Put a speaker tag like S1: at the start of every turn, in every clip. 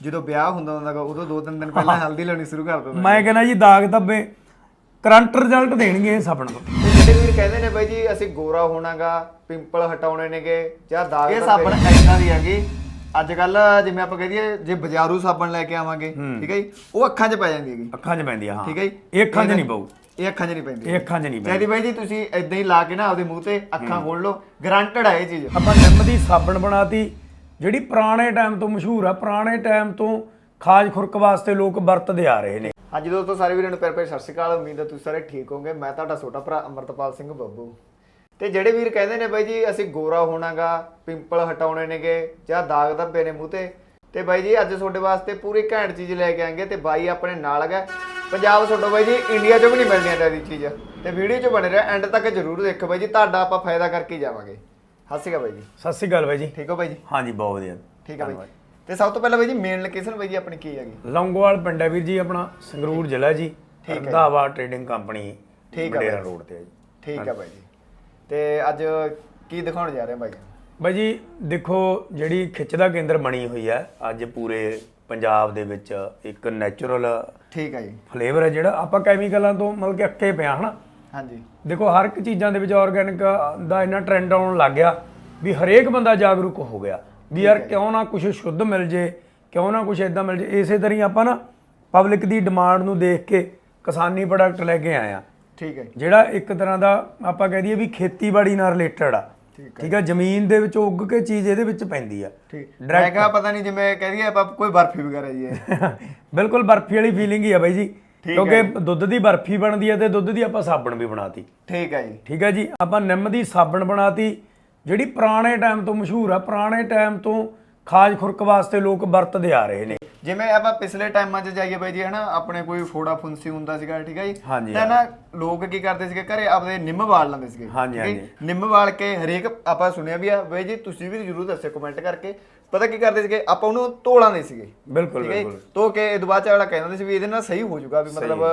S1: ਜਦੋਂ ਵਿਆਹ ਹੁੰਦਾ ਹੁੰਦਾਗਾ ਉਦੋਂ ਦੋ ਤਿੰਨ ਦਿਨ ਪਹਿਲਾਂ ਹਲਦੀ ਲਾਉਣੀ ਸ਼ੁਰੂ ਕਰ ਦਿੰਦਾ
S2: ਮੈਂ ਕਹਿੰਦਾ ਜੀ ਦਾਗ ਧੱਬੇ ਕਰੰਟ ਰਿਜ਼ਲਟ ਦੇਣਗੇ ਇਹ ਸਾਬਣ ਤੋਂ
S1: ਤੇ ਜਿਹੜੇ ਵੀਰ ਕਹਿੰਦੇ ਨੇ ਬਾਈ ਜੀ ਅਸੀਂ ਗੋਰਾ ਹੋਣਾਗਾ ਪਿੰਪਲ ਹਟਾਉਣੇ ਨੇਗੇ ਜਾਂ ਦਾਗ ਇਹ ਸਾਬਣ ਐਦਾਂ ਦੀ ਹੈਗੀ ਅੱਜ ਕੱਲ ਜਿਵੇਂ ਆਪਾਂ ਕਹਦੀਏ ਜੇ ਬਾਜ਼ਾਰੂ ਸਾਬਣ ਲੈ ਕੇ ਆਵਾਂਗੇ ਠੀਕ ਹੈ ਜੀ ਉਹ ਅੱਖਾਂ 'ਚ ਪੈ ਜਾਂਦੀ ਹੈਗੀ।
S2: ਅੱਖਾਂ 'ਚ ਪੈਂਦੀ ਆ ਹਾਂ।
S1: ਠੀਕ ਹੈ ਜੀ?
S2: ਇਹ ਅੱਖਾਂ 'ਚ ਨਹੀਂ ਪਊ।
S1: ਇਹ ਅੱਖਾਂ 'ਚ ਨਹੀਂ ਪੈਂਦੀ।
S2: ਇਹ ਅੱਖਾਂ 'ਚ ਨਹੀਂ ਪੈਂਦੀ।
S1: ਚਾਹੀਦੀ ਬਾਈ ਜੀ ਤੁਸੀਂ ਐਦਾਂ ਹੀ ਲਾ ਕੇ ਨਾ ਆਪਦੇ ਮੂੰਹ ਤੇ ਅੱਖਾਂ ਖੋਲ ਲਓ ਗਰੰਟਡ ਹੈ ਇਹ ਚੀਜ਼।
S2: ਆਪਾਂ ਨਿੰਮ ਦੀ ਸਾਬਣ ਬਣਾਤੀ ਜਿਹੜੀ ਪੁਰਾਣੇ ਟਾਈਮ ਤੋਂ ਮਸ਼ਹੂਰ ਆ, ਪੁਰਾਣੇ ਟਾਈਮ ਤੋਂ ਖਾਜ ਖੁਰਕ ਵਾਸਤੇ ਲੋਕ ਵਰਤਦੇ ਆ ਰਹੇ ਨੇ।
S1: ਹਾਂਜੀ ਦੋਸਤੋ, ਸਾਰੇ ਵੀਰਾਂ ਨੂੰ ਪਿਆਰ ਭਰੀ ਸਤਿ ਸ਼੍ਰੀ ਅਕਾਲ। ਉਮੀਦ ਹੈ ਤੁਸੀਂ ਸਾਰੇ ਠੀਕ ਹੋਗੇ ਮੈਂ ਤੁਹਾਡਾ ਛੋਟਾ ਭਰਾ ਅਮਰਤਪਾਲ ਸਿੰਘ ਬੱਬੂ। ਤੇ ਜਿਹੜੇ ਵੀਰ ਕਹਿੰਦੇ ਨੇ ਬਾਈ ਜੀ, ਅਸੀਂ ਗੋਰਾ ਹੋਣਾਗਾ, ਪਿੰਪਲ ਹਟਾਉਣੇ ਨੇਗੇ, ਜਾਂ ਦਾਗ ਧੱਬੇ ਨੇ ਮੂੰਹ ਤੇ। ਤੇ ਬਾਈ ਜੀ, ਅੱਜ ਤੁਹਾਡੇ ਵਾਸਤੇ ਪੂਰੀ ਘੈਂਟ ਚੀਜ਼ ਲੈ ਕੇ ਆਏਗੇ ਤੇ ਬਾਈ ਆਪਣੇ ਨਾਲ ਹੈਗਾ। ਪੰਜਾਬ ਤੁਹਾਡਾ ਬਾਈ ਜੀ, ਇੰਡੀਆ 'ਚ ਵੀ ਨਹੀਂ ਮਿਲਣੀ ਏਦਾਂ ਦੀ ਚੀਜ਼। ਤੇ ਵੀਡੀਓ 'ਚ ਬਣੇ ਰਿਹਾ ਐਂਡ ਤੱਕ ਜਰੂਰ ਦੇਖੋ ਬਾਈ ਜੀ, ਤੁਹਾਡਾ ਆਪਾਂ ਫਾਇਦਾ ਕਰਕੇ ਜਾਵਾਂਗੇ। ਹੀ ਜਾਵਾਂਗੇ ਹੱਸੀਗਾ ਬਾਈ ਜੀ।
S2: ਸਤਿ ਸ਼੍ਰੀ ਅਕਾਲ ਬਾਈ ਜੀ।
S1: ਠੀਕ ਹੋ ਬਾਈ ਜੀ?
S2: ਹਾਂਜੀ ਬਹੁਤ ਵਧੀਆ।
S1: ਠੀਕ ਹੈ ਬਾਈ ਤੇ ਸਭ ਤੋਂ ਪਹਿਲਾਂ ਬਾਈ ਜੀ ਮੇਨ ਲੋਕੇਸ਼ਨ ਬਾਈ ਜੀ ਆਪਣੀ ਕੀ ਹੈਗੀ?
S2: ਲੌਂਗੋਵਾਲ ਪਿੰਡ ਹੈ ਵੀਰ ਜੀ ਆਪਣਾ ਸੰਗਰੂਰ ਜ਼ਿਲ੍ਹਾ ਜੀ। ਰੰਧਾਵਾ ਟ੍ਰੇਡਿੰਗ ਕੰਪਨੀ
S1: ਠੀਕ ਆ
S2: ਮੰਡੇਰਾ ਰੋਡ ਤੇ ਹੈ ਜੀ।
S1: ਠੀਕ ਹੈ ਬਾਈ ਜੀ। ਤੇ ਅੱਜ ਕੀ ਦਿਖਾਉਣ ਜਾ ਰਹੇ ਹਾਂ ਬਾਈ?
S2: ਬਾਈ ਜੀ ਦੇਖੋ ਜਿਹੜੀ ਖਿੱਚ ਦਾ ਕੇਂਦਰ ਬਣੀ ਹੋਈ ਹੈ ਅੱਜ ਪੂਰੇ ਪੰਜਾਬ ਦੇ ਵਿੱਚ ਇੱਕ ਨੈਚੁਰਲ
S1: ਠੀਕ ਹੈ ਜੀ।
S2: ਫਲੇਵਰ ਹੈ ਜਿਹੜਾ। ਆਪਾਂ ਕੈਮੀਕਲਾਂ ਤੋਂ ਮਤਲਬ ਕਿ ਅੱਕੇ ਪਿਆ ਹਨਾ?
S1: ਹਾਂਜੀ।
S2: ਦੇਖੋ ਹਰ ਇੱਕ ਚੀਜ਼ਾਂ ਦੇ ਵਿੱਚ ਆਰਗੈਨਿਕ ਦਾ ਇੰਨਾ ਟ੍ਰੈਂਡ ਆਉਣ ਲੱਗ ਗਿਆ ਵੀ ਹਰੇਕ ਬੰਦਾ ਜਾਗਰੂਕ ਹੋ ਗਿਆ ਵੀ ਯਾਰ ਕਿਉਂ ਨਾ ਕੁਝ ਸ਼ੁੱਧ ਮਿਲ ਜੇ ਕਿਉਂ ਨਾ ਕੁਝ ਇਦਾਂ ਮਿਲ ਜੇ। ਇਸੇ ਤਰ੍ਹਾਂ ਹੀ ਆਪਾਂ ਨਾ ਪਬਲਿਕ ਦੀ ਡਿਮਾਂਡ ਨੂੰ ਦੇਖ ਕੇ ਕਿਸਾਨੀ ਪ੍ਰੋਡਕਟ ਲੈ ਕੇ ਆਏ ਆ
S1: ਠੀਕ ਹੈ
S2: ਜਿਹੜਾ ਇੱਕ ਤਰ੍ਹਾਂ ਦਾ ਆਪਾਂ ਕਹਿ ਦਈਏ ਵੀ ਖੇਤੀਬਾੜੀ ਨਾਲ ਰਿਲੇਟਡ ਆ।
S1: ਠੀਕ
S2: ਆ ਜ਼ਮੀਨ ਦੇ ਵਿੱਚ ਉੱਗ ਕੇ ਚੀਜ਼ ਇਹਦੇ ਵਿੱਚ ਪੈਂਦੀ ਆ।
S1: ਠੀਕ। ਮੈਂ ਕਿਹਾ ਪਤਾ ਨਹੀਂ ਜਿਵੇਂ ਕਹਿ ਦਈਏ ਆਪਾਂ ਕੋਈ ਬਰਫੀ ਵਗੈਰਾ ਜੀ
S2: ਬਿਲਕੁਲ ਬਰਫੀ ਵਾਲੀ ਫੀਲਿੰਗ ਹੀ ਆ ਬਾਈ ਜੀ। ਕਿਉਂਕਿ ਦੁੱਧ ਦੀ ਬਰਫੀ ਬਣਦੀ ਆ ਤੇ ਦੁੱਧ ਦੀ ਆਪਾਂ ਸਾਬਣ ਵੀ ਬਣਾਤੀ।
S1: ਠੀਕ ਹੈ ਜੀ।
S2: ਠੀਕ ਹੈ ਜੀ? ਆਪਾਂ ਨਿੰਮ ਦੀ ਸਾਬਣ ਬਣਾਤੀ ਜਿਹੜੀ ਪੁਰਾਣੇ ਟਾਈਮ ਤੋਂ ਮਸ਼ਹੂਰ ਆ ਪੁਰਾਣੇ ਟਾਈਮ ਤੋਂ ਖਾਜ ਖੁਰਕ ਵਾਸਤੇ ਲੋਕ ਵਰਤਦੇ ਆ ਰਹੇ ਨੇ।
S1: ਜਿਵੇਂ ਆਪਾਂ ਪਿਛਲੇ ਟਾਈਮਾਂ 'ਚ ਜਾਈਏ ਬਾਈ ਜੀ ਹਨਾ ਆਪਣੇ ਕੋਈ ਫੋੜਾ ਫੁੰਸੀ ਹੁੰਦਾ ਸੀਗਾ ਠੀਕ ਹੈ ਜੀ?
S2: ਹਾਂਜੀ,
S1: ਤਾਂ ਨਾ ਲੋਕ ਕੀ ਕਰਦੇ ਸੀਗੇ ਘਰੇ ਆਪਦੇ ਨਿੰਮ ਵਾਲ ਲੈਂਦੇ ਸੀਗੇ
S2: ਹਾਂਜੀ,
S1: ਠੀਕ ਹੈ ਜੀ? ਨਿੰਮ ਵਾਲ ਕੇ ਹਰੇਕ ਆਪਾਂ ਸੁਣਿਆ ਵੀ ਆ ਬਾਈ ਜੀ ਤੁਸੀਂ ਵੀ ਜਰੂਰ ਦੱਸਿਓ ਕਮੈਂਟ ਕਰਕੇ। ਪਤਾ ਕੀ ਕਰਦੇ ਸੀਗੇ? ਆਪਾਂ ਉਹਨੂੰ ਧੋਲਾਂਦੇ ਸੀਗੇ
S2: ਬਿਲਕੁਲ
S1: ਠੀਕ ਹੈ ਜੀ?
S2: ਬਿਲਕੁਲ।
S1: ਧੋ ਕੇ ਇਹ ਬਾਅਦ ਚ ਅਗਲਾ ਕਹਿੰਦਾ ਸੀ ਵੀ ਇਹਦੇ ਨਾਲ ਸਹੀ ਹੋ ਜਾਊਗਾ ਵੀ ਮਤਲਬ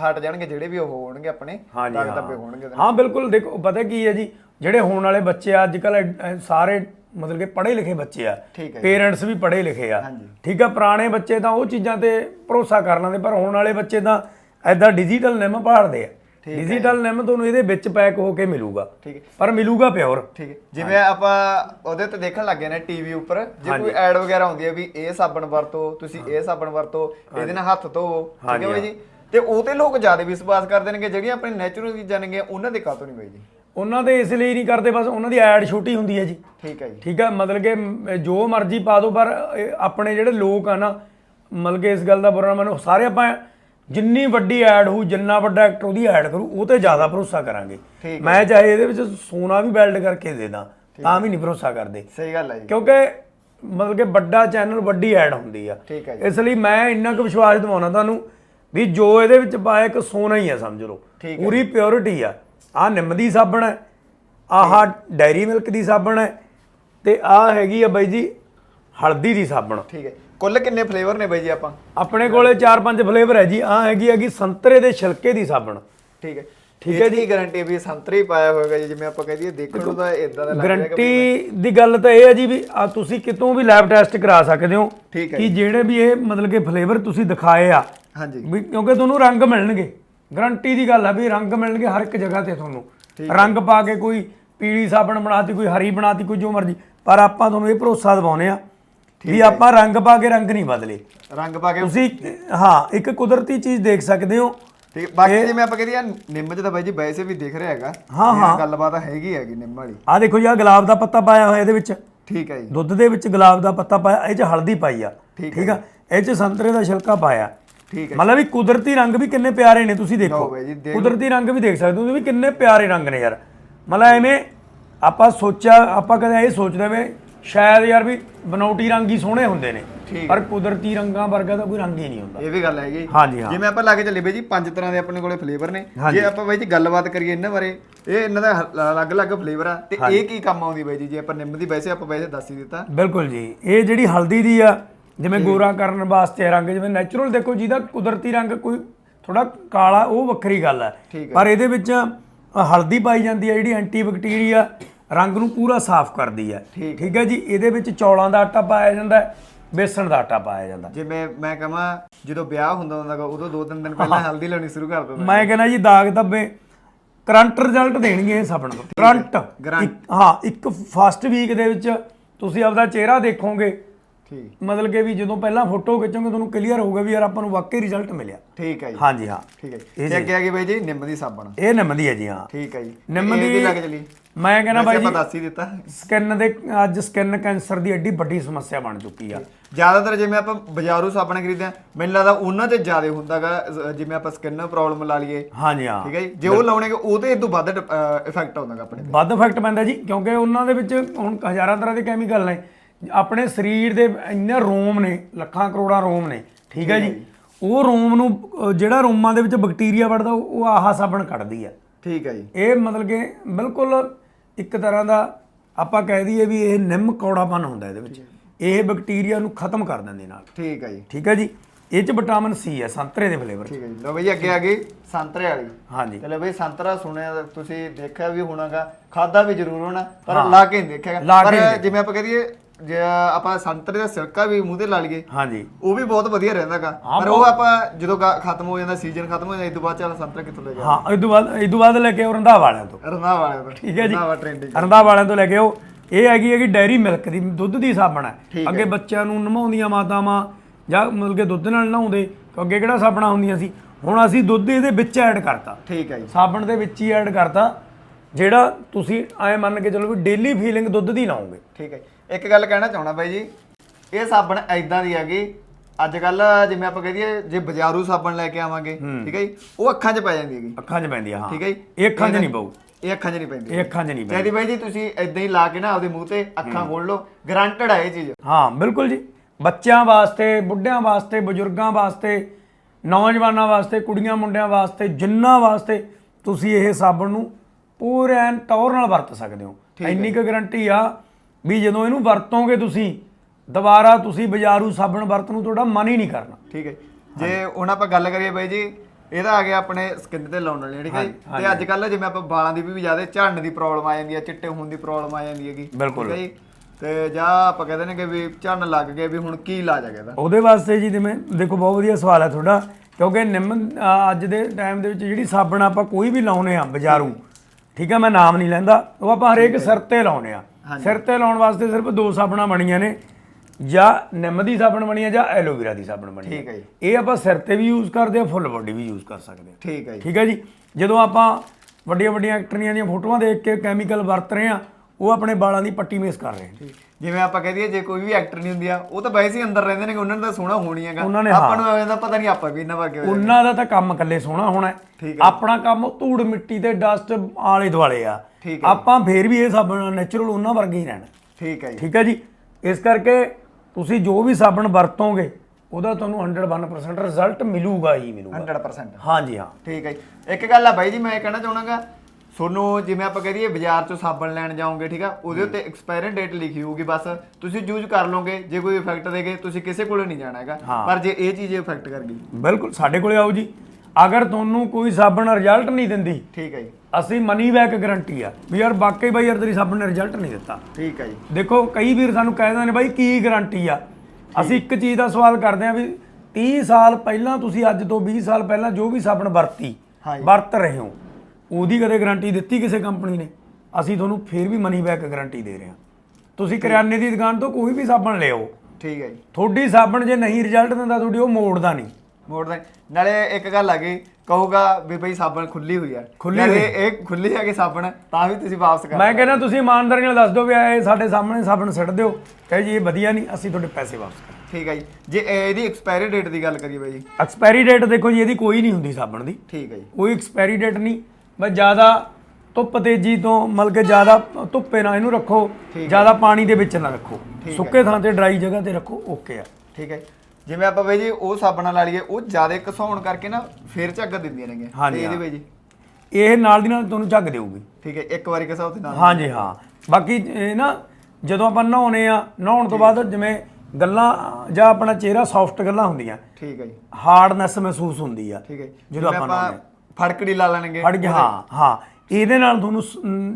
S1: ਹਟ ਜਾਣਗੇ ਜਿਹੜੇ ਵੀ ਉਹ ਹੋਣਗੇ ਆਪਣੇ
S2: ਹਾਂਜੀ
S1: ਦਾਗ ਧੱਬੇ ਹੋਣਗੇ ਉਹਦੇ ਨਾਲ।
S2: ਹਾਂ ਬਿਲਕੁਲ ਦੇਖੋ ਪਤਾ ਕੀ ਹੈ ਜੀ ਜਿਹੜੇ ਹੋਣ ਵਾਲੇ ਬੱਚੇ ਆ ਅੱਜ ਕੱਲ ਸਾਰੇ ਮਤਲਬ ਕਿ ਪੜ੍ਹੇ ਲਿਖੇ ਬੱਚੇ ਆ
S1: ਠੀਕ ਹੈ ਜੀ।
S2: ਪੇਰੈਂਟਸ ਵੀ ਪੜ੍ਹੇ ਲਿਖੇ ਆ।
S1: ਹਾਂਜੀ।
S2: ਠੀਕ ਆ ਪੁਰਾਣੇ ਬੱਚੇ ਤਾਂ ਉਹ ਚੀਜ਼ਾਂ ਤੇ ਭਰੋਸਾ ਕਰ ਲੈਂਦੇ ਪਰ ਹੋਣ ਵਾਲੇ ਬੱਚੇ ਤਾਂ ਐਦਾਂ ਡਿਜੀਟਲ ਨਿੰਮ ਭਾਲਦੇ ਆ। ਡਿਜੀਟਲ ਨਿੰਮ ਤੁਹਾਨੂੰ ਇਹਦੇ ਵਿੱਚ ਪੈਕ ਹੋ ਕੇ ਮਿਲੂਗਾ।
S1: ਠੀਕ ਹੈ।
S2: ਪਰ ਮਿਲੂਗਾ ਪਿਓਰ
S1: ਠੀਕ ਹੈ। ਜਿਵੇਂ ਆਪਾਂ ਉਹਦੇ ਤੇ ਦੇਖਣ ਲੱਗੇ ਨੇ ਟੀਵੀ ਉੱਪਰ ਜੇ ਕੋਈ ਐਡ ਵਗੈਰਾ ਹੁੰਦੀ ਹੈ ਵੀ ਇਹ ਸਾਬਣ ਵਰਤੋ ਤੁਸੀਂ ਇਹ ਸਾਬਣ ਵਰਤੋ ਇਹਦੇ ਨਾਲ ਹੱਥ ਧੋਵੋ ਠੀਕ ਹੈ ਬਾਈ ਜੀ? ਤੇ ਉਹ ਤੇ ਲੋਕ ਜ਼ਿਆਦਾ ਵਿਸ਼ਵਾਸ ਕਰਦੇ ਨੇਗੇ ਜਿਹੜੀਆਂ ਆਪਣੀ ਨੈਚੁਰਲ ਚੀਜ਼ਾਂ ਨੇਗੇ ਉਹਨਾਂ ਦੇ ਕਾਤੋਂ ਨਹੀਂ ਬਾਈ ਜੀ?
S2: ਉਹਨਾਂ ਦੇ ਇਸ ਲਈ ਨਹੀਂ ਕਰਦੇ ਬਸ ਉਹਨਾਂ ਦੀ ਐਡ ਛੋਟੀ ਹੁੰਦੀ ਹੈ ਜੀ।
S1: ਠੀਕ ਹੈ ਜੀ।
S2: ਠੀਕ ਹੈ ਮਤਲਬ ਕਿ ਜੋ ਮਰਜ਼ੀ ਪਾ ਦਿਓ ਪਰ ਆਪਣੇ ਜਿਹੜੇ ਲੋਕ ਆ ਨਾ ਮਤਲਬ ਕਿ ਇਸ ਗੱਲ ਦਾ ਬੁਰਾ ਮੈਨੂੰ ਸਾਰੇ ਆਪਾਂ ਜਿੰਨੀ ਵੱਡੀ ਐਡ ਹੋਊ ਜਿੰਨਾ ਵੱਡਾ ਐਕਟਰ ਉਹਦੀ ਐਡ ਕਰੂ ਉਹ ਤੇ ਜ਼ਿਆਦਾ ਭਰੋਸਾ ਕਰਾਂਗੇ। ਮੈਂ ਚਾਹੇ ਇਹਦੇ ਵਿੱਚ ਸੋਨਾ ਵੀ ਵੈਲਡ ਕਰਕੇ ਦੇ ਦਾਂ ਤਾਂ ਵੀ ਨਹੀਂ ਭਰੋਸਾ ਕਰਦੇ।
S1: ਸਹੀ ਗੱਲ ਹੈ ਜੀ।
S2: ਕਿਉਂਕਿ ਮਤਲਬ ਕਿ ਵੱਡਾ ਚੈਨਲ ਵੱਡੀ ਐਡ ਹੁੰਦੀ ਆ। ਇਸ ਲਈ ਮੈਂ ਇੰਨਾ ਕੁ ਵਿਸ਼ਵਾਸ ਦਿਵਾਉਣਾ ਤੁਹਾਨੂੰ ਵੀ ਜੋ ਇਹਦੇ ਵਿੱਚ ਪਾਇਆ ਇੱਕ ਸੋਨਾ ਹੀ ਆ ਸਮਝ ਲਓ। ਪੂਰੀ ਪਿਓਰਿਟੀ ਆ। ਆ ਨਿੰਮ ਦੀ ਸਾਬਣ ਹੈ ਆਹ ਡੈਰੀ ਮਿਲਕ ਦੀ ਸਾਬਣ ਹੈ ਤੇ ਆ ਹੈਗੀ ਆ ਬਾਈ ਜੀ ਹਲਦੀ ਦੀ ਸਾਬਣ।
S1: ਠੀਕ ਹੈ। ਕੁੱਲ ਕਿੰਨੇ ਫਲੇਵਰ ਨੇ ਬਾਈ ਜੀ ਆਪਾਂ?
S2: ਆਪਣੇ ਕੋਲੇ 4-5 ਫਲੇਵਰ ਹੈ ਜੀ। ਆ ਹੈਗੀ ਹੈਗੀ ਸੰਤਰੇ ਦੇ ਛਿਲਕੇ ਦੀ ਸਾਬਣ।
S1: ਠੀਕ ਹੈ।
S2: ਠੀਕ
S1: ਹੈ ਜੀ। ਗਾਰੰਟੀ ਵੀ ਸੰਤਰੀ ਹੀ ਪਾਇਆ ਹੋਵੇਗਾ ਜੀ? ਜਿਵੇਂ ਆਪਾਂ ਕਹਦੀਏ ਦੇਖਣ ਨੂੰ ਤਾਂ ਇਦਾਂ ਦਾ ਲੱਗ ਰਿਹਾ
S2: ਗਰੰਟੀ ਦੀ ਗੱਲ ਤਾਂ ਇਹ ਹੈ ਜੀ ਵੀ ਆ ਤੁਸੀਂ ਕਿਤੋਂ ਵੀ ਲੈਬ ਟੈਸਟ ਕਰਾ ਸਕਦੇ ਹੋ ਕਿ ਜਿਹੜੇ ਵੀ ਇਹ ਮਤਲਬ ਕਿ ਫਲੇਵਰ ਤੁਸੀਂ ਦਿਖਾਏ ਆ
S1: ਹਾਂਜੀ।
S2: ਵੀ ਕਿਉਂਕਿ ਤੁਹਾਨੂੰ ਰੰਗ ਮਿਲਣਗੇ। ਗਰੰਟੀ ਦੀ ਗੱਲ ਆ ਵੀ ਰੰਗ ਮਿਲਣਗੇ ਹਰ ਇੱਕ ਜਗ੍ਹਾ ਤੇ ਤੁਹਾਨੂੰ। ਰੰਗ ਪਾ ਕੇ ਕੋਈ ਪੀਲੀ ਸਾਬਣ ਬਣਾਤੀ ਕੋਈ ਹਰੀ ਬਣਾਤੀ ਕੋਈ ਜੋ ਮਰਜ਼ੀ। ਪਰ ਆਪਾਂ ਤੁਹਾਨੂੰ ਇਹ ਭਰੋਸਾ ਦਿਵਾਉਨੇ ਆ ਵੀ ਆਪਾਂ ਰੰਗ ਪਾ ਕੇ ਰੰਗ ਨਹੀਂ ਬਦਲੇ।
S1: ਰੰਗ ਪਾ ਕੇ
S2: ਤੁਸੀਂ ਹਾਂ ਇੱਕ ਕੁਦਰਤੀ ਚੀਜ਼ ਦੇਖ ਸਕਦੇ ਹੋ।
S1: ਠੀਕ ਹੈ। ਬਾਕੀ ਜਿਵੇਂ ਆਪਾਂ ਕਹਦੀਏ ਨਿੰਮ ਚ ਤਾਂ ਬਾਈ ਜੀ ਵੈਸੇ ਵੀ ਦਿਖ ਰਿਹਾ ਹੈਗਾ।
S2: ਹਾਂ,
S1: ਇਹ ਗੱਲਬਾਤ ਹੈਗੀ ਹੈਗੀ ਨਿੰਮ ਵਾਲੀ।
S2: ਆ ਦੇਖੋ ਜੀ ਆ ਗੁਲਾਬ ਦਾ ਪੱਤਾ ਪਾਇਆ ਹੋਇਆ ਇਹਦੇ ਵਿੱਚ।
S1: ਠੀਕ ਹੈ ਜੀ।
S2: ਦੁੱਧ ਦੇ ਵਿੱਚ ਗੁਲਾਬ ਦਾ ਪੱਤਾ ਪਾਇਆ ਇਹ ਚ ਹਲਦੀ ਪਾਈ ਆ।
S1: ਠੀਕ
S2: ਠੀਕ ਆ? ਇਹ ਚ ਸੰਤਰੇ ਦਾ ਛਿਲਕਾ ਪਾਇਆ।
S1: ਠੀਕ ਹੈ
S2: ਮਤਲਬ ਵੀ ਕੁਦਰਤੀ ਰੰਗ ਵੀ ਕਿੰਨੇ ਪਿਆਰੇ ਨੇ ਤੁਸੀਂ ਦੇਖੋ।
S1: ਲਓ ਬਾਈ ਜੀ ਦੇਖ
S2: ਕੁਦਰਤੀ ਰੰਗ ਵੀ ਦੇਖ ਸਕਦੇ ਹੋ ਤੁਸੀਂ ਵੀ ਕਿੰਨੇ ਪਿਆਰੇ ਰੰਗ ਨੇ ਯਾਰ। ਮਤਲਬ ਐਵੇਂ ਆਪਾਂ ਸੋਚਿਆ ਆਪਾਂ ਕਦੇ ਇਹ ਸੋਚਦੇ ਵੇ ਸ਼ਾਇਦ ਯਾਰ ਵੀ ਬਨੌਟੀ ਰੰਗ ਹੀ ਸੋਹਣੇ ਹੁੰਦੇ ਨੇ।
S1: ਠੀਕ।
S2: ਪਰ ਕੁਦਰਤੀ ਰੰਗਾਂ ਵਰਗਾ ਤਾਂ ਕੋਈ ਰੰਗ ਹੀ ਨਹੀਂ ਹੁੰਦਾ।
S1: ਇਹ ਵੀ ਗੱਲ ਹੈਗੀ।
S2: ਹਾਂਜੀ ਹਾਂ।
S1: ਜਿਵੇਂ ਆਪਾਂ ਲਾ ਕੇ ਚੱਲੇ ਬਾਈ ਜੀ ਪੰਜ ਤਰ੍ਹਾਂ ਦੇ ਆਪਣੇ ਕੋਲੇ ਫਲੇਵਰ ਨੇ। ਜੇ ਆਪਾਂ ਬਾਈ ਜੀ ਗੱਲਬਾਤ ਕਰੀਏ ਇਹਨਾਂ ਬਾਰੇ ਇਹ ਇਹਨਾਂ ਦਾ ਹ- ਅਲੱਗ-ਅਲੱਗ ਫਲੇਵਰ ਆ। ਤੇ ਇਹ ਕੀ ਕੰਮ ਆਉਂਦੀ ਬਾਈ ਜੀ ਜੇ ਆਪਾਂ ਨਿੰਮ ਦੀ ਵੈਸੇ ਆਪਾਂ ਵੈਸੇ ਦੱਸ ਹੀ ਦਿੱਤਾ।
S2: ਬਿਲਕੁਲ ਜੀ। ਇਹ ਜਿਹੜੀ ਹਲਦੀ ਦੀ ਆ ਜਿਵੇਂ ਗੋਰਾ ਕਰਨ ਵਾਸਤੇ ਰੰਗ ਜਿਵੇਂ ਨੈਚੁਰਲ ਦੇਖੋ ਜਿਹਦਾ ਕੁਦਰਤੀ ਰੰਗ ਕੋਈ ਥੋੜਾ ਕਾਲਾ ਉਹ ਵੱਖਰੀ ਗੱਲ ਹੈ। ਪਰ ਇਹਦੇ ਵਿੱਚ ਹਲਦੀ ਪਾਈ ਜਾਂਦੀ ਹੈ ਜਿਹੜੀ ਐਂਟੀ ਬੈਕਟੀਰੀਆ ਰੰਗ ਨੂੰ ਪੂਰਾ ਸਾਫ਼ ਕਰਦੀ ਹੈ।
S1: ਠੀਕ।
S2: ਹੈ ਜੀ? ਇਹਦੇ ਵਿੱਚ ਚੌਲਾਂ ਦਾ ਆਟਾ ਪਾਇਆ ਜਾਂਦਾ ਹੈ ਬੇਸਣ ਦਾ ਆਟਾ ਪਾਇਆ ਜਾਂਦਾ
S1: ਜਿਵੇਂ ਮੈਂ ਕਹਾਂ ਜਦੋਂ ਵਿਆਹ ਹੁੰਦਾ ਹੁੰਦਾਗਾ ਉਦੋਂ ਦੋ ਤਿੰਨ ਦਿਨ ਪਹਿਲਾਂ ਹਲਦੀ ਲਾਉਣੀ ਸ਼ੁਰੂ ਕਰ ਦਿੰਦਾ
S2: ਮੈਂ ਕਹਿੰਦਾ ਜੀ ਦਾਗ ਧੱਬੇ। ਕਰੰਟ ਰਿਜ਼ਲਟ ਦੇਣਗੇ ਇਹ ਸਾਬਣ ਤੋਂ ਕਰੰਟ। ਹਾਂ ਇੱਕ ਫਸਟ ਵੀਕ ਦੇ ਵਿੱਚ ਤੁਸੀਂ ਆਪਦਾ ਚਿਹਰਾ ਦੇਖੋਗੇ
S1: ਠੀਕ।
S2: ਮਤਲਬ ਕਿ ਵੀ ਜਦੋਂ ਪਹਿਲਾਂ ਫੋਟੋ ਖਿੱਚੋਗੇ ਤੁਹਾਨੂੰ ਕਲੀਅਰ ਹੋਊਗਾ ਵੀ ਯਾਰ ਆਪਾਂ ਨੂੰ ਵਾਕਈ ਰਿਜ਼ਲਟ ਮਿਲਿਆ।
S1: ਠੀਕ ਹੈ ਜੀ।
S2: ਹਾਂਜੀ ਹਾਂ।
S1: ਠੀਕ ਹੈ
S2: ਇਹ
S1: ਜੀ। ਤੇ ਅੱਗੇ ਆ ਗਈ ਬਾਈ ਜੀ ਨਿੰਮ ਦੀ ਸਾਬਣ।
S2: ਇਹ ਨਿੰਮਦੀ ਹੈ ਜੀ ਹਾਂ।
S1: ਠੀਕ ਹੈ ਜੀ।
S2: ਨਿੰਮ
S1: ਇਹ ਵੀ
S2: ਦੀ
S1: ਲੱਗ ਚਲੀ
S2: ਮੈਂ ਕਹਿੰਦਾ ਬਾਈ ਜੀ
S1: ਆਪਾਂ ਦੱਸ ਹੀ ਦਿੱਤਾ।
S2: ਸਕਿਨ ਦੇ ਅੱਜ ਸਕਿਨ ਕੈਂਸਰ ਦੀ ਐਡੀ ਵੱਡੀ ਸਮੱਸਿਆ ਬਣ ਚੁੱਕੀ ਆ।
S1: ਜ਼ਿਆਦਾਤਰ ਜਿਵੇਂ ਆਪਾਂ ਬਾਜ਼ਾਰੂ ਸਾਬਣ ਖਰੀਦਦੇ ਆ ਮੈਨੂੰ ਲੱਗਦਾ ਉਹਨਾਂ ਤੇ ਜ਼ਿਆਦਾ ਹੁੰਦਾਗਾ ਜਿਵੇਂ ਆਪਾਂ ਸਕਿਨ ਪ੍ਰੋਬਲਮ ਲਾ ਲਈਏ।
S2: ਹਾਂਜੀ ਹਾਂ।
S1: ਠੀਕ ਹੈ ਜੀ। ਜੇ ਉਹ ਲਾਉਣੇਗੇ ਉਹਦੇ ਤੋਂ ਵੱਧ ਇਫੈਕਟ ਆਉਂਦਾਗਾ ਆਪਣੇ ਤੇ।
S2: ਵੱਧ ਇਫੈਕਟ ਪੈਂਦਾ ਜੀ ਕਿਉਂਕਿ ਉਹਨਾਂ ਦੇ ਵਿੱਚ ਹੁਣ ਹਜ਼ਾਰਾਂ ਤਰ੍ਹਾਂ ਦੇ ਕੈਮੀਕਲ ਨੇ। ਆਪਣੇ ਸਰੀਰ ਦੇ ਇੰਨੇ ਰੋਮ ਨੇ ਲੱਖਾਂ ਕਰੋੜਾਂ ਰੋਮ ਨੇ ਠੀਕ ਹੈ ਜੀ? ਉਹ ਰੋਮ ਨੂੰ ਅਹ ਜਿਹੜਾ ਰੋਮਾਂ ਦੇ ਵਿੱਚ ਬੈਕਟੀਰੀਆ ਵੜਦਾ ਉਹ ਉਹ ਆਹ ਸਾਬਣ ਕੱਢਦੀ ਆ।
S1: ਠੀਕ ਹੈ ਜੀ।
S2: ਇਹ ਮਤਲਬ ਕਿ ਬਿਲਕੁਲ ਇੱਕ ਤਰ੍ਹਾਂ ਦਾ ਆਪਾਂ ਕਹਿ ਦਈਏ ਵੀ ਇਹ ਨਿੰਮ ਕੌੜਾਪਨ ਹੁੰਦਾ ਇਹਦੇ ਵਿੱਚ। ਇਹ ਬੈਕਟੀਰੀਆ ਨੂੰ ਖਤਮ ਕਰ ਦਿੰਦੇ ਨਾਲ।
S1: ਠੀਕ ਹੈ ਜੀ।
S2: ਠੀਕ ਹੈ ਜੀ? ਇਹ ਚ ਵਿਟਾਮਿਨ ਸੀ ਹੈ ਸੰਤਰੇ ਦੇ ਫਲੇਵਰ
S1: ਠੀਕ ਹੈ ਜੀ। ਲਓ ਬਈ ਅੱਗੇ ਆ ਗਈ ਸੰਤਰੇ ਵਾਲੀ।
S2: ਹਾਂਜੀ।
S1: ਚਲੋ ਬਈ ਸੰਤਰਾ ਸੁਣਿਆ ਤੁਸੀਂ ਦੇਖਿਆ ਵੀ ਹੋਣਾਗਾ ਖਾਦਾ ਵੀ ਜ਼ਰੂਰ ਹੋਣਾ ਪਰ ਲਾ ਕੇ ਨਹੀਂ ਦੇਖਿਆ
S2: ਲਾ
S1: ਪਰ
S2: ਨਹੀਂ
S1: ਜਿਵੇਂ ਆਪਾਂ ਕਹਦੀਏ ਜੇ ਆਪਾਂ ਸੰਤਰੇ ਦਾ ਸਿਰਕਾ ਵੀ ਮੂੰਹ ਤੇ ਲਾ ਲਈਏ
S2: ਹਾਂਜੀ।
S1: ਉਹ ਵੀ ਬਹੁਤ ਵਧੀਆ ਰਹਿੰਦਾਗਾ ਪਰ ਉਹ ਆਪਾਂ ਜਦੋਂ ਗਾ- ਖਤਮ ਹੋ ਜਾਂਦਾ ਸੀਜ਼ਨ ਖਤਮ ਹੋ ਜਾਂਦਾ ਇਸ ਤੋਂ ਬਾਅਦ ਚੱਲ ਸੰਤਰਾ ਕਿੱਥੋਂ ਲੈ ਜਾ
S2: ਹਾਂ ਇਹ ਤੋਂ ਬਾਅਦ ਇਹ ਤੋਂ ਬਾਅਦ ਲੈ ਕੇ ਆਓ ਰੰਧਾਵਾ ਵਾਲਿਆਂ ਤੋਂ।
S1: ਰੰਧਾਵਾ ਵਾਲਿਆਂ ਤੋਂ
S2: ਠੀਕ ਹੈ ਜੀ।
S1: ਰੰਧਾਵਾ ਟ੍ਰੈਂਡਿੰਗ
S2: ਰੰਧਾਵਾ ਵਾਲਿਆਂ ਤੋਂ ਲੈ ਕੇ ਆਓ। ਇਹ ਹੈਗੀ ਹੈਗੀ ਡੈਰੀ ਮਿਲਕ ਦੀ ਦੁੱਧ ਦੀ ਸਾਬਣ ਹੈ। ਅੱਗੇ ਬੱਚਿਆਂ ਨੂੰ ਨਮਾਉਂਦੀਆਂ ਮਾਤਾਵਾਂ ਜਾਂ ਮਤਲਬ ਕਿ ਦੁੱਧ ਨਾਲ ਨਹਾਉਂਦੇ ਅੱਗੇ ਕਿਹੜਾ ਸਾਬਣਾ ਹੁੰਦੀਆਂ ਸੀ? ਹੁਣ ਅਸੀਂ ਦੁੱਧ ਇਹਦੇ ਵਿੱਚ ਐਡ ਕਰਤਾ।
S1: ਠੀਕ ਹੈ ਜੀ।
S2: ਸਾਬਣ ਦੇ ਵਿੱਚ ਹੀ ਐਡ ਕਰਤਾ ਜਿਹੜਾ ਤੁਸੀਂ ਐ ਮੰਨ ਕੇ ਚਲੋ ਵੀ ਡੇਲੀ ਫੀਲਿੰਗ ਦੁੱਧ ਦੀ ਲਾਓਗੇ।
S1: ਠੀਕ ਹੈ ਇੱਕ ਗੱਲ ਕਹਿਣਾ ਚਾਹਣਾ ਬਾਈ ਜੀ ਇਹ ਸਾਬਣ ਐਦਾਂ ਦੀ ਹੈਗੀ ਅੱਜ ਕੱਲ ਜਿਵੇਂ ਆਪਾਂ ਕਹਦੀਏ ਜੇ ਬਾਜ਼ਾਰੂ ਸਾਬਣ ਲੈ ਕੇ ਆਵਾਂਗੇ ਠੀਕ ਹੈ ਜੀ ਉਹ ਅੱਖਾਂ 'ਚ ਪੈ ਜਾਂਦੀ ਹੈਗੀ।
S2: ਅੱਖਾਂ 'ਚ ਪੈਂਦੀ ਆ ਹਾਂ।
S1: ਠੀਕ ਹੈ ਜੀ?
S2: ਇਹ ਅੱਖਾਂ 'ਚ ਨਹੀਂ ਪਊ।
S1: ਇਹ ਅੱਖਾਂ 'ਚ ਨਹੀਂ ਪੈਂਦੀ।
S2: ਇਹ ਅੱਖਾਂ 'ਚ ਨਹੀਂ ਪੈਂਦੀ।
S1: ਕਹਿੰਦੀ ਬਾਈ ਜੀ ਤੁਸੀਂ ਐਦਾਂ ਹੀ ਲਾ ਕੇ ਨਾ ਆਪਦੇ ਮੂੰਹ ਤੇ ਅੱਖਾਂ ਖੋਲ ਲਓ ਗਰੰਟਡ ਹੈ ਇਹ ਚੀਜ਼।
S2: ਹਾਂ ਬਿਲਕੁਲ ਜੀ। ਬੱਚਿਆਂ ਵਾਸਤੇ ਬੁੱਢਿਆਂ ਵਾਸਤੇ ਬਜ਼ੁਰਗਾਂ ਵਾਸਤੇ ਨੌਜਵਾਨਾਂ ਵਾਸਤੇ ਕੁੜੀਆਂ ਮੁੰਡਿਆਂ ਵਾਸਤੇ ਜਿੰਨਾਂ ਵਾਸਤੇ ਤੁਸੀਂ ਇਹ ਸਾਬਣ ਨੂੰ ਪੂਰੇ ਐਨ ਟੌਰ ਨਾਲ ਵਰਤ ਸਕਦੇ ਹੋ। ਇੰਨੀ ਕੁ ਗਾਰੰਟੀ ਆ ਵੀ ਜਦੋਂ ਇਹਨੂੰ ਵਰਤੋਗੇ ਤੁਸੀਂ ਦੁਬਾਰਾ ਤੁਸੀਂ ਬਾਜ਼ਾਰੂ ਸਾਬਣ ਵਰਤਣ ਨੂੰ ਤੁਹਾਡਾ ਮਨ ਹੀ ਨਹੀਂ ਕਰਨਾ।
S1: ਠੀਕ ਹੈ ਜੇ। ਹੁਣ ਆਪਾਂ ਗੱਲ ਕਰੀਏ ਬਾਈ ਜੀ ਇਹਦਾ ਆ ਗਿਆ ਆਪਣੇ ਸਕਿਨ ਤੇ ਲਾਉਣ ਵਾਲੀ ਠੀਕ ਹੈ ਜੀ? ਤੇ ਅੱਜ ਕੱਲ ਜਿਵੇਂ ਆਪਾਂ ਵਾਲਾਂ ਦੀ ਵੀ ਜ਼ਿਆਦਾ ਝੜਨ ਦੀ ਪ੍ਰੋਬਲਮ ਆ ਜਾਂਦੀ ਹੈ ਚਿੱਟੇ ਹੋਣ ਦੀ ਪ੍ਰੋਬਲਮ ਆ ਜਾਂਦੀ ਹੈਗੀ।
S2: ਬਿਲਕੁਲ।
S1: ਠੀਕ ਹੈ ਜੀ। ਤੇ ਜਾਂ ਆਪਾਂ ਕਹਿੰਦੇ ਨੇ ਕਿ ਵੀ ਝੜਨ ਲੱਗ ਗਏ ਵੀ ਹੁਣ ਕੀ ਇਲਾਜ ਹੈਗਾ ਇਹਦਾ।
S2: ਉਹਦੇ ਵਾਸਤੇ ਜੀ ਜਿਵੇਂ ਦੇਖੋ ਬਹੁਤ ਵਧੀਆ ਸਵਾਲ ਹੈ ਤੁਹਾਡਾ ਕਿਉਂਕਿ ਨਿੰਮ ਅੱਜ ਦੇ ਟਾਈਮ ਦੇ ਵਿੱਚ ਜਿਹੜੀ ਸਾਬਣ ਆਪਾਂ ਕੋਈ ਵੀ ਲਾਉਨੇ ਆ ਬਾਜ਼ਾਰੂ ਠੀਕ ਹੈ ਮੈਂ ਨਾਮ ਨਹੀਂ ਲੈਂਦਾ ਉਹ ਆਪਾਂ ਹਰੇਕ ਸਿਰ ਤੇ ਲਾਉਨੇ ਆ। ਸਿਰ ਤੇ ਲਾਉਣ ਵਾਸਤੇ ਸਿਰਫ ਦੋ ਸਾਬਣਾਂ ਬਣੀਆਂ ਨੇ ਜਾਂ ਨਿੰਮ ਦੀ ਸਾਬਣ ਬਣੀ ਹੈ ਜਾਂ ਐਲੋਵੇਰਾ ਦੀ ਸਾਬਣ ਬਣੀ
S1: ਠੀਕ ਹੈ ਜੀ।
S2: ਇਹ ਆਪਾਂ ਸਿਰ ਤੇ ਵੀ ਯੂਜ਼ ਕਰਦੇ ਆ ਫੁੱਲ ਬੋਡੀ ਵੀ ਯੂਜ਼ ਕਰ ਸਕਦੇ ਆ
S1: ਠੀਕ ਹੈ ਜੀ।
S2: ਠੀਕ ਹੈ ਜੀ? ਜਦੋਂ ਆਪਾਂ ਵੱਡੀਆਂ ਵੱਡੀਆਂ ਐਕਟਰੀਆਂ ਦੀਆਂ ਫੋਟੋਆਂ ਦੇਖ ਕੇ ਕੈਮੀਕਲ ਵਰਤ ਰਹੇ ਆ ਉਹ ਆਪਣੇ ਵਾਲਾਂ ਦੀ ਪੱਟੀ ਮੇਸ ਕਰ ਰਹੇ ਨੇ।
S1: ਜਿਵੇਂ ਆਪਾਂ ਕਹਦੀਏ ਜੇ ਕੋਈ ਵੀ ਐਕਟਰ ਨਹੀਂ ਹੁੰਦੀ ਆ ਉਹ ਤਾਂ ਵੈਸੇ ਹੀ ਅੰਦਰ ਰਹਿੰਦੇ ਨੇ ਉਹਨਾਂ ਨੂੰ ਤਾਂ ਸੋਹਣਾ ਹੋਣੀ ਹੈਗਾ।
S2: ਉਹਨਾਂ ਨੇ
S1: ਆਪਾਂ ਨੂੰ ਐਵੇਂ ਦਾ ਪਤਾ ਨਹੀਂ ਆਪਾਂ ਵੀ ਇਹਨਾਂ ਵਰਗੇ ਹੋ ਜਾਣਾ।
S2: ਉਹਨਾਂ ਦਾ ਤਾਂ ਕੰਮ ਇਕੱਲੇ ਸੋਹਣਾ ਹੋਣਾ ਹੈ।
S1: ਠੀਕ
S2: ਆਪਣਾ ਕੰਮ ਧੂੜ ਮਿੱਟੀ ਤੇ ਡਸਟ ਆਲੇ ਦੁਆਲੇ ਆ।
S1: ਠੀਕ
S2: ਆਪਾਂ ਫੇਰ ਵੀ ਇਹ ਸਾਬਣ ਨੈਚੁਰਲ ਉਹਨਾਂ ਵਰਗੇ ਹੀ ਰਹਿਣਾ।
S1: ਠੀਕ ਹੈ ਜੀ।
S2: ਠੀਕ ਹੈ ਜੀ? ਇਸ ਕਰਕੇ ਤੁਸੀਂ ਜੋ ਵੀ ਸਾਬਣ ਵਰਤੋਗੇ ਉਹਦਾ ਤੁਹਾਨੂੰ 101% ਰਿਜ਼ਲਟ ਮਿਲੂਗਾ ਹੀ ਮਿਲੂਗਾ।
S1: 100%
S2: ਹਾਂਜੀ ਹਾਂ।
S1: ਠੀਕ ਹੈ ਜੀ। ਇੱਕ ਗੱਲ ਆ ਬਾਈ ਜੀ ਮੈਂ ਇਹ ਕਹਿਣਾ ਚਾਹਣਾਗਾ ਤੁਹਾਨੂੰ ਜਿਵੇਂ ਆਪਾਂ ਕਹਦੀਏ ਬਾਜ਼ਾਰ ਚੋਂ ਸਾਬਣ ਲੈਣ ਜਾਓਗੇ ਠੀਕ ਆ ਉਹਦੇ ਉੱਤੇ ਐਕਸਪਾਇਰੀ ਡੇਟ ਲਿਖੀ ਹੋਊਗੀ ਬਸ। ਤੁਸੀਂ ਯੂਜ਼ ਕਰ ਲਓਗੇ ਜੇ ਕੋਈ ਇਫੈਕਟ ਦੇਗੇ ਤੁਸੀਂ ਕਿਸੇ ਕੋਲੇ ਨਹੀਂ ਜਾਣਾ ਹੈਗਾ। ਪਰ ਜੇ ਇਹ ਚੀਜ਼ ਇਫੈਕਟ ਕਰ ਗਈ।
S2: ਬਿਲਕੁਲ ਸਾਡੇ ਕੋਲੇ ਆਓ ਜੀ। ਅਗਰ ਤੁਹਾਨੂੰ ਕੋਈ ਸਾਬਣ ਰਿਜ਼ਲਟ ਨਹੀਂ ਦਿੰਦੀ
S1: ਠੀਕ ਹੈ ਜੀ।
S2: ਅਸੀਂ ਮਨੀ ਬੈਕ ਗਾਰੰਟੀ ਆ ਵੀ ਯਾਰ ਵਾਕਈ ਬਾਈ ਯਾਰ ਤੇਰੀ ਸਾਬਣ ਨੇ ਰਿਜ਼ਲਟ ਨਹੀਂ ਦਿੱਤਾ।
S1: ਠੀਕ ਹੈ ਜੀ।
S2: ਦੇਖੋ ਕਈ ਵੀਰ ਸਾਨੂੰ ਕਹਿੰਦੇ ਨੇ ਬਾਈ ਕੀ ਗਾਰੰਟੀ ਆ? ਅਸੀਂ ਇੱਕ ਚੀਜ਼ ਦਾ ਸਵਾਲ ਕਰਦੇ ਆ ਵੀ 30 ਸਾਲ ਪਹਿਲਾਂ ਤੁਸੀਂ ਅੱਜ ਤੋਂ 20 ਸਾਲ ਪਹਿਲਾਂ ਜੋ ਵੀ ਸਾਬਣ ਵਰਤੀ
S1: ਹਾਂਜੀ।
S2: ਵਰਤ ਰਹੇ ਹੋ। ਉਹਦੀ ਕਦੇ ਗਾਰੰਟੀ ਦਿੱਤੀ ਕਿਸੇ ਕੰਪਨੀ ਨੇ? ਅਸੀਂ ਤੁਹਾਨੂੰ ਫੇਰ ਵੀ ਮਨੀ ਬੈਕ ਗਾਰੰਟੀ ਦੇ ਰਹੇ ਹਾਂ। ਤੁਸੀਂ ਕਰਿਆਨੇ ਦੀ ਦੁਕਾਨ ਤੋਂ ਕੋਈ ਵੀ ਸਾਬਣ ਲਿਓ
S1: ਠੀਕ ਹੈ ਜੀ।
S2: ਤੁਹਾਡੀ ਸਾਬਣ ਜੇ ਨਹੀਂ ਰਿਜ਼ਲਟ ਦਿੰਦਾ ਤੁਹਾਡੀ ਉਹ ਮੋੜਦਾ ਨਹੀਂ।
S1: ਮੋੜਦਾ ਨਾਲੇ ਇੱਕ ਗੱਲ ਆ ਗਈ ਕਹੂਗਾ ਵੀ ਭਈ ਸਾਬਣ ਖੁੱਲੀ ਹੋਈ ਆ।
S2: ਖੁੱਲੀ
S1: ਯਾਰ ਇਹ ਖੁੱਲੀ ਹੈ ਕਿ ਸਾਬਣ ਤਾਂ ਵੀ ਤੁਸੀਂ ਵਾਪਸ ਕਰ
S2: ਮੈਂ ਕਹਿੰਦਾ ਤੁਸੀਂ ਇਮਾਨਦਾਰੀ ਨਾਲ ਦੱਸ ਦਿਓ ਵੀ ਇਹ ਸਾਡੇ ਸਾਹਮਣੇ ਸਾਬਣ ਸਿੱਟ ਦਿਓ। ਕਹੇ ਜੀ ਇਹ ਵਧੀਆ ਨਹੀਂ ਅਸੀਂ ਤੁਹਾਡੇ ਪੈਸੇ ਵਾਪਸ ਕਰਾਂਗੇ।
S1: ਠੀਕ ਹੈ ਜੀ। ਜੇ ਇਹਦੀ ਐਕਸਪਾਇਰੀ ਡੇਟ ਦੀ ਗੱਲ ਕਰੀਏ ਬਾਈ। ਜੀ
S2: ਐਕਸਪਾਇਰੀ ਡੇਟ ਦੇਖੋ ਜੀ ਇਹਦੀ ਕੋਈ ਨਹੀਂ ਹੁੰਦੀ ਸਾਬਣ ਦੀ।
S1: ਠੀਕ ਹੈ ਜੀ।
S2: ਕੋਈ ਐਕਸਪਾਇਰੀ ਡੇਟ ਨਹੀਂ। ਬਸ ਜ਼ਿਆਦਾ ਧੁੱਪ ਤੇਜ਼ੀ ਤੋਂ ਮਤਲਬ ਕਿ ਜ਼ਿਆਦਾ ਧੁੱਪੇ ਨਾ ਇਹਨੂੰ ਰੱਖੋ ਜ਼ਿਆਦਾ ਪਾਣੀ ਦੇ ਵਿੱਚ ਨਾ ਰੱਖੋ। ਸੁੱਕੇ ਥਾਂ ਤੇ ਡਰਾਈ ਜਗ੍ਹਾ ਤੇ ਰੱਖੋ ਓਕੇ ਆ।
S1: ਠੀਕ ਹੈ ਜਿਵੇਂ ਆਪਾਂ ਬਾਈ ਜੀ ਉਹ ਸਾਬਣ ਲਾ ਲਈਏ ਉਹ ਜ਼ਿਆਦਾ ਘਸਾਉਣ ਕਰਕੇ ਨਾ ਫੇਰ ਝੱਗ ਦਿੰਦੀਆਂ ਤੇ ਇਹਦੇ। ਬਾਈ ਜੀ।
S2: ਇਹ ਨਾਲ ਦੀ ਨਾਲ ਤੁਹਾਨੂੰ ਝੱਗ ਦੇਊਗੀ।
S1: ਠੀਕ ਹੈ ਇੱਕ ਵਾਰੀ ਘਸਾਓ ਤੇ ਨਾਲ
S2: ਹਾਂਜੀ ਹਾਂ। ਬਾਕੀ ਇਹ ਨਾ ਜਦੋਂ ਆਪਾਂ ਨਹਾਉਨੇ ਆ ਨਹਾਉਣ ਤੋਂ ਬਾਅਦ ਜਿਵੇਂ ਗੱਲਾਂ ਜਾਂ ਆਪਣਾ ਚਿਹਰਾ ਸੌਫਟ ਗੱਲਾਂ ਹੁੰਦੀਆਂ
S1: ਠੀਕ ਹੈ ਜੀ।
S2: ਹਾਰਡਨੈਸ ਮਹਿਸੂਸ ਹੁੰਦੀ ਆ
S1: ਠੀਕ ਹੈ
S2: ਜਦੋਂ ਆਪਾਂ
S1: ਫੜਕੜੀ ਲਾ ਲੈਣਗੇ।
S2: ਫੜ ਗਿਆ ਹਾਂ ਹਾਂ। ਇਹਦੇ ਨਾਲ ਤੁਹਾਨੂੰ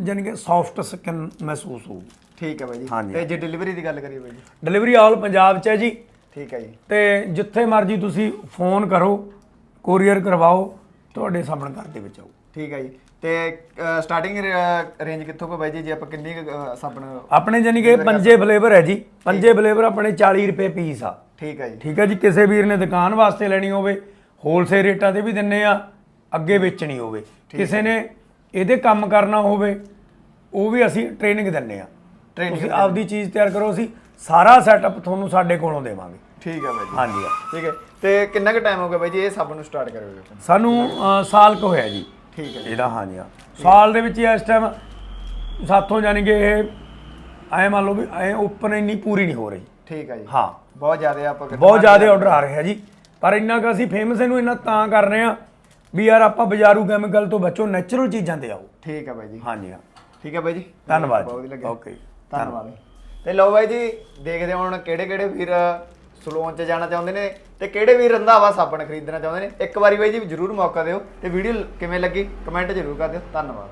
S2: ਯਾਨੀ ਕਿ ਸੌਫਟ ਸਕਿਨ ਮਹਿਸੂਸ ਹੋਊਗੀ
S1: ਠੀਕ ਹੈ ਬਾਈ ਜੀ।
S2: ਹਾਂਜੀ।
S1: ਤੇ ਜੇ ਡਿਲੀਵਰੀ ਦੀ ਗੱਲ ਕਰੀਏ ਬਾਈ ਜੀ।
S2: ਡਿਲੀਵਰੀ ਆਲ ਪੰਜਾਬ 'ਚ ਹੈ ਜੀ।
S1: ਠੀਕ ਹੈ ਜੀ।
S2: ਤੇ ਜਿੱਥੇ ਮਰਜ਼ੀ ਤੁਸੀਂ ਫੋਨ ਕਰੋ ਕੋਰੀਅਰ ਕਰਵਾਓ ਤੁਹਾਡੇ ਸਾਹਮਣੇ ਘਰ ਦੇ ਵਿੱਚ ਆਊ।
S1: ਠੀਕ ਹੈ ਜੀ। ਤੇ ਸਟਾਰਟਿੰਗ ਰੇਂਜ ਕਿੱਥੋਂ ਕੋ ਬਾਈ ਜੀ? ਜੇ ਆਪਾਂ ਕਿੰਨੀ ਕੁ, ਅਹ, ਸਾਬਣ
S2: ਆਪਣੇ ਜਾਨੀ ਕਿ ਪੰਜੇ ਫਲੇਵਰ ਹੈ। ਜੀ। ਪੰਜੇ ਫਲੇਵਰ ਆਪਣੇ 40 ਰੁਪਏ ਪੀਸ ਆ।
S1: ਠੀਕ ਹੈ ਜੀ।
S2: ਠੀਕ ਹੈ ਜੀ। ਕਿਸੇ ਵੀਰ ਨੇ ਦੁਕਾਨ ਵਾਸਤੇ ਲੈਣੀ ਹੋਵੇ ਹੋਲਸੇਲ ਰੇਟਾਂ ਤੇ ਵੀ ਦਿੰਨੇ ਆ। ਅੱਗੇ ਵੇਚਣੀ ਹੋਵੇ। ਕਿਸੇ ਨੇ ਇਹਦੇ ਕੰਮ ਕਰਨਾ ਹੋਵੇ ਉਹ ਵੀ ਅਸੀਂ ਟ੍ਰੇਨਿੰਗ ਦਿੰਨੇ ਆ ਤੁਸੀਂ ਆਪਦੀ ਚੀਜ਼ ਤਿਆਰ ਕਰੋ ਅਸੀਂ ਸਾਰਾ ਸੈਟਅਪ ਤੁਹਾਨੂੰ ਸਾਡੇ ਕੋਲੋਂ ਦੇਵਾਂਗੇ।
S1: ਠੀਕ ਹੈ ਬਾਈ ਜੀ।
S2: ਹਾਂਜੀ।
S1: ਠੀਕ ਹੈ। ਤੇ ਕਿੰਨਾ ਕੁ ਟਾਈਮ ਹੋ ਗਿਆ ਬਾਈ ਜੀ? ਇਹ ਸਾਬਣ ਨੂੰ ਸਟਾਰਟ ਕਰੇ ਹੋਏ
S2: ਸਾਨੂੰ ਅ, ਸਾਲ ਕੁ ਹੋਇਆ ਜੀ।
S1: ਠੀਕ ਹੈ ਜੀ।
S2: ਇਹਦਾ ਹਾਂਜੀ ਆ ਸਾਲ ਦੇ ਵਿੱਚ ਹੀ ਇਸ ਟਾਈਮ ਸਾਥੋਂ ਜਾਨੀ ਕਿ ਇਹ ਐ ਮੰਨ ਲਓ ਵੀ ਐ ਓਪਨ ਇੰਨੀ ਪੂਰੀ ਨਹੀਂ ਹੋ ਰਹੀ।
S1: ਠੀਕ ਹੈ ਜੀ।
S2: ਹਾਂ।
S1: ਬਹੁਤ ਜ਼ਿਆਦਾ ਆਪਾਂ
S2: ਬਹੁਤ ਜ਼ਿਆਦਾ ਆਰਡਰ ਆ ਰਹੇ ਜੀ। ਪਰ ਇੰਨਾ ਕਿ ਅਸੀਂ ਫੇਮਸ ਇਹਨੂੰ ਇੰਨਾ ਤਾਂ ਕਰ ਰਹੇ ਆ ਵੀ ਯਾਰ ਆਪਾਂ ਬਾਜ਼ਾਰੂ ਕੈਮੀਕਲ ਤੋਂ ਬਚੋ ਨੈਚੁਰਲ ਚੀਜ਼ਾਂ ਤੇ ਆਓ।
S1: ਠੀਕ ਹੈ ਬਾਈ ਜੀ।
S2: ਹਾਂਜੀ ਹਾਂ।
S1: ਠੀਕ ਹੈ ਬਾਈ ਜੀ।
S2: ਧੰਨਵਾਦ
S1: ਬਹੁਤ। ਵਧੀਆ ਲੱਗਿਆ।
S2: ਓਕੇ
S1: ਧੰਨਵਾਦ। ਤੇ ਲਓ ਬਾਈ ਜੀ ਦੇਖਦੇ ਹਾਂ ਹੁਣ ਕਿਹੜੇ ਕਿਹੜੇ ਵੀਰ ਸਲੂਨ 'ਚ ਜਾਣਾ ਚਾਹੁੰਦੇ ਨੇ ਤੇ ਕਿਹੜੇ ਵੀਰ ਰੰਧਾਵਾ ਸਾਬਣ ਖਰੀਦਣਾ ਚਾਹੁੰਦੇ ਨੇ। ਇੱਕ ਵਾਰੀ ਬਾਈ ਜੀ ਜਰੂਰ ਮੌਕਾ ਦਿਓ ਤੇ ਵੀਡੀਓ ਕਿਵੇਂ ਲੱਗੀ ਕਮੈਂਟ ਜਰੂਰ ਕਰ ਦਿਓ। ਧੰਨਵਾਦ।